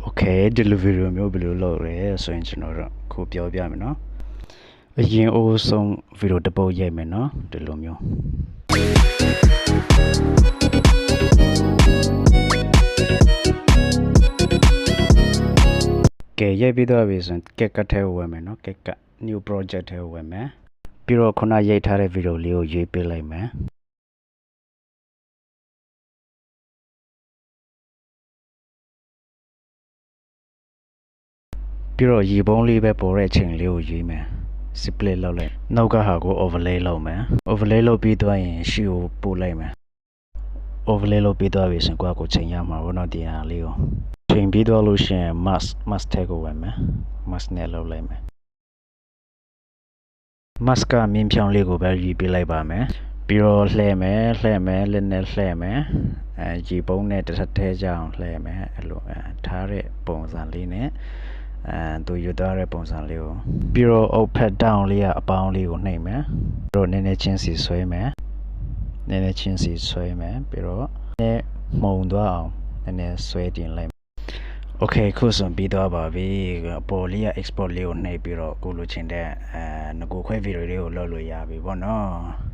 โอเคဒီလိုဗီဒီယိုမျိုးဘယ်လိုလုပ်ရဲဆိုရင်ကျွန်တော်တို့ခုပြောပြမယ်နော်အရင်အိုးဆုံးဗီဒီယိုတစ်ပုတ်ရိုက်မယ်နော်ဒီလိုမျိုးကဲရိုက်ပြီးတော့ပြီဆိုရင်ကက်ကတ်ထဲကိုဝင်မယ်နော်ကက်ကတ် new project ထဲကိုဝင်မယ်ပြီးတော့ခုနရိုက်ထားတဲ့ဗီဒီယိုလေးကိုရွေးပေးလိုက်မယ် ပြီးတော့ရေပုံးလေးပဲပေါ်တဲ့အချိန်လေးကိုရွေးမယ် split လုပ်လိုက်နောက်ကဟာကို overlay လုပ်မယ် overlay လုပ်ပြီးသွားရင်ရှီကိုပို့လိုက်မယ် overlay လုပ်ပြီးသွားပြီဆိုရင်ကိုယ့်အကိုချိန်ရမှာဘောနော်ဒီဟာလေးကိုချိန်ပြီးသွားလို့ရှိရင် mask mask ထဲကိုဝင်မယ် mask နဲ့လုပ်လိုက်မယ် mask ကမြင်းဖြောင်းလေးကိုပဲယူပေးလိုက်ပါမယ်ပြီးတော့လှည့်မယ်လှည့်မယ်လက်နဲ့လှည့်မယ်အဲရေပုံးနဲ့တစ်ထပ်ထဲကြအောင်လှည့်မယ်အဲ့လိုအဲထားတဲ့ပုံစံလေးနဲ့ အဲသူယူထားတဲ့ပုံစံလေးကိုပြီးတော့ up pad down လေးကအပေါင်းလေးကိုနှိပ်မယ်ပြီးတော့နည်းနည်းချင်းစီဆွဲမယ်နည်းနည်းချင်းစီဆွဲမယ်ပြီးတော့နည်းမှုံသွားအောင်နည်းနည်းဆွဲတင်လိုက် Okay ခုဆိုပြီးသွားပါပြီပေါ်လေးက export လေးကိုနှိပ်ပြီးတော့ကိုလိုချင်တဲ့အဲငကိုခွဲဗီဒီယိုလေးကိုလုပ်လို့ရပြီပေါ့နော်